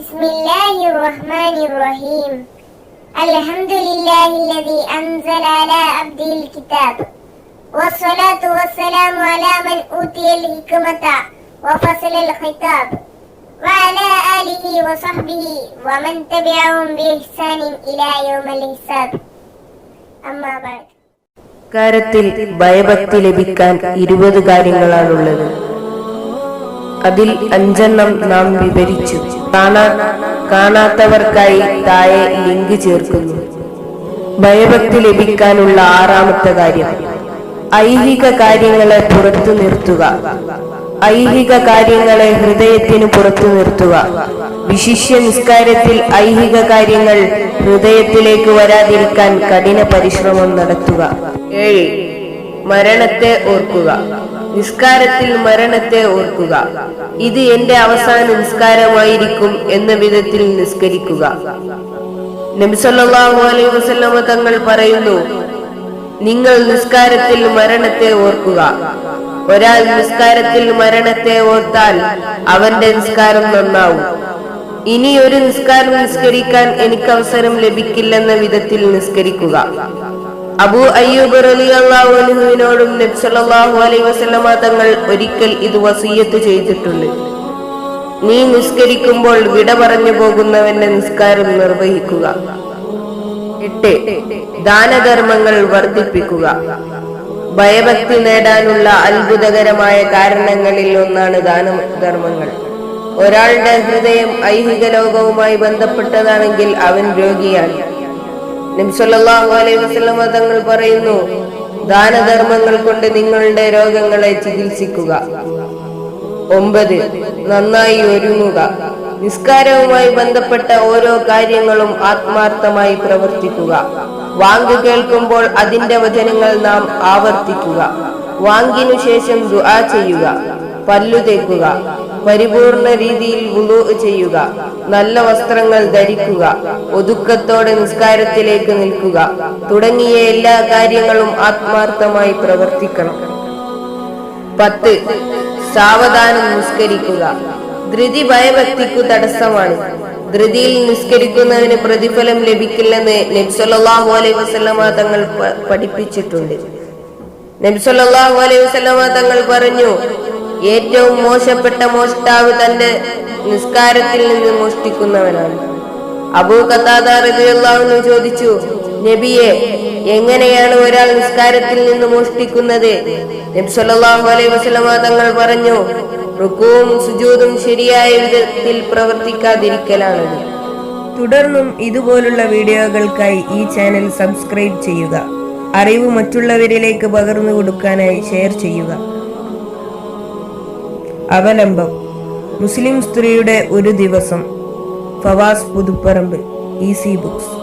بسم الله الرحمن الرحيم الحمد لله الذي أنزل على عبده الكتاب والصلاة والسلام على من أوتي الحكمة وفصل الخطاب وعلى آله وصحبه ومن تبعهم بإحسان إلى يوم الحساب أما بعد കാര്യത്തിൽ ഭയഭക്തി ലഭിക്കാൻ ഇരുപത് കാര്യങ്ങളാണുള്ളത് അതിൽ അഞ്ചെണ്ണം നാം വിവരിച്ചു. കാണാ കാണാത്തവർക്കായി താഴെ ലിങ്ക് ചേർക്കുന്നു. ഭയഭക്തി ലഭിക്കാനുള്ള ആറാമത്തെ കാര്യം. ഐഹിക കാര്യങ്ങളെ പുറത്തു നിർത്തുക. ഐഹിക കാര്യങ്ങളെ ഹൃദയത്തിന് പുറത്തു നിർത്തുക. വിശിഷ്യ നിസ്കാരത്തിൽ ഐഹിക കാര്യങ്ങൾ ഹൃദയത്തിലേക്ക് വരാതിരിക്കാൻ കഠിന പരിശ്രമം നടത്തുക. ഏഴ്. മരണത്തെ ഓർക്കുക. നിസ്കാരത്തിൽ മരണത്തെ ഓർക്കുക. ഇത് എന്റെ അവസാന നിസ്കാരമായിരിക്കും എന്ന വിധത്തിൽ നിസ്കരിക്കുക. നബിസല്ലാഹു അലൈഹി വസല്ലമ തങ്ങൾ പറയുന്നു നിങ്ങൾ നിസ്കാരത്തിൽ മരണത്തെ ഓർക്കുക. ഒരാൾ നിസ്കാരത്തിൽ മരണത്തെ ഓർത്താൽ അവന്റെ നിസ്കാരം നന്നാവും. ഇനി ഒരു നിസ്കാരം നിസ്കരിക്കാൻ എനിക്ക് അവസരം ലഭിക്കില്ലെന്ന വിധത്തിൽ നിസ്കരിക്കുക. അബു അയ്യൂബ് റളിയല്ലാഹു അൻഹുവിനോടും നബി സല്ലല്ലാഹു അലൈഹി വസല്ലമ തങ്ങൾ ഒരിക്കൽ ഇത് വസീയത്ത് ചെയ്തിട്ടുണ്ട്. നീ നിസ്കരിക്കുമ്പോൾ വിട പറഞ്ഞു പോകുന്നവന്റെ നിസ്കാരം നിർവഹിക്കുക. എട്ട് ദാനധർമ്മങ്ങൾ വർദ്ധിപ്പിക്കുക. ഭയഭക്തി നേടാനുള്ള അത്ഭുതകരമായ കാരണങ്ങളിൽ ഒന്നാണ് ദാനധർമ്മങ്ങൾ. ഒരാളുടെ ഹൃദയം ഐഹിക ലോകവുമായി ബന്ധപ്പെട്ടതാണെങ്കിൽ അവൻ രോഗിയാണ്. നബ്സല്ലാഹു അലൈഹി തങ്ങൾ പറയുന്നു ദാനധർമ്മങ്ങൾ കൊണ്ട് നിങ്ങളുടെ രോഗങ്ങളെ ചികിത്സിക്കുക. ഒമ്പത് നന്നായി ഒരുങ്ങുക. നിസ്കാരവുമായി ബന്ധപ്പെട്ട ഓരോ കാര്യങ്ങളും ആത്മാർത്ഥമായി പ്രവർത്തിക്കുക. വാങ്ക് കേൾക്കുമ്പോൾ അതിന്റെ വചനങ്ങൾ നാം ആവർത്തിക്കുക. വാങ്കിനു ശേഷം ദുആ ചെയ്യുക. പല്ലു തേക്കുക. പരിപൂർണ രീതിയിൽ വുളു ചെയ്യുക. നല്ല വസ്ത്രങ്ങൾ ധരിക്കുക. ഒതുക്കത്തോടെ നിസ്കാരത്തിലേക്ക് നിൽക്കുക. തുടങ്ങിയ എല്ലാ കാര്യങ്ങളും ആത്മാർത്ഥമായി പ്രവർത്തിക്കണം. പത്ത്. സാവധാനം നിസ്കരിക്കുക. ധൃതി ഭയഭക്തിക്കു തടസ്സമാണ്. ധൃതിയിൽ നിസ്കരിക്കുന്നതിന് പ്രതിഫലം ലഭിക്കില്ലെന്ന് നബ്സല്ലാഹു അലൈഹി വസല്ലമ തങ്ങൾ പഠിപ്പിച്ചിട്ടുണ്ട്. നബ്സല്ലാഹു അലൈഹി വസല്ലമ തങ്ങൾ പറഞ്ഞു ഏറ്റവും മോശപ്പെട്ട മോഷ്ടാവ് തന്റെ നിസ്കാരത്തിൽ നിന്ന് മോഷ്ടിക്കുന്നവനാണ്. അബൂ ഖത്താദ റളിയല്ലാഹു ചോദിച്ചു നബിയെ എങ്ങനെയാണ് ഒരാൾ നിസ്കാരത്തിൽ നിന്ന് മോഷ്ടിക്കുന്നത്? നബി സല്ലല്ലാഹു അലൈഹി തങ്ങൾ പറഞ്ഞു റുക്കുവും സുജൂതും ശരിയായ വിധത്തിൽ പ്രവർത്തിക്കാതിരിക്കലാണ്. തുടർന്നും ഇതുപോലുള്ള വീഡിയോകൾക്കായി ഈ ചാനൽ സബ്സ്ക്രൈബ് ചെയ്യുക. അറിവ് മറ്റുള്ളവരിലേക്ക് പകർന്നു കൊടുക്കാനായി ഷെയർ ചെയ്യുക. അവലംബം. മുസ്ലിം സ്ത്രീയുടെ ഒരു ദിവസം. ഫവാസ് പുതുപ്പറമ്പ്. Easy books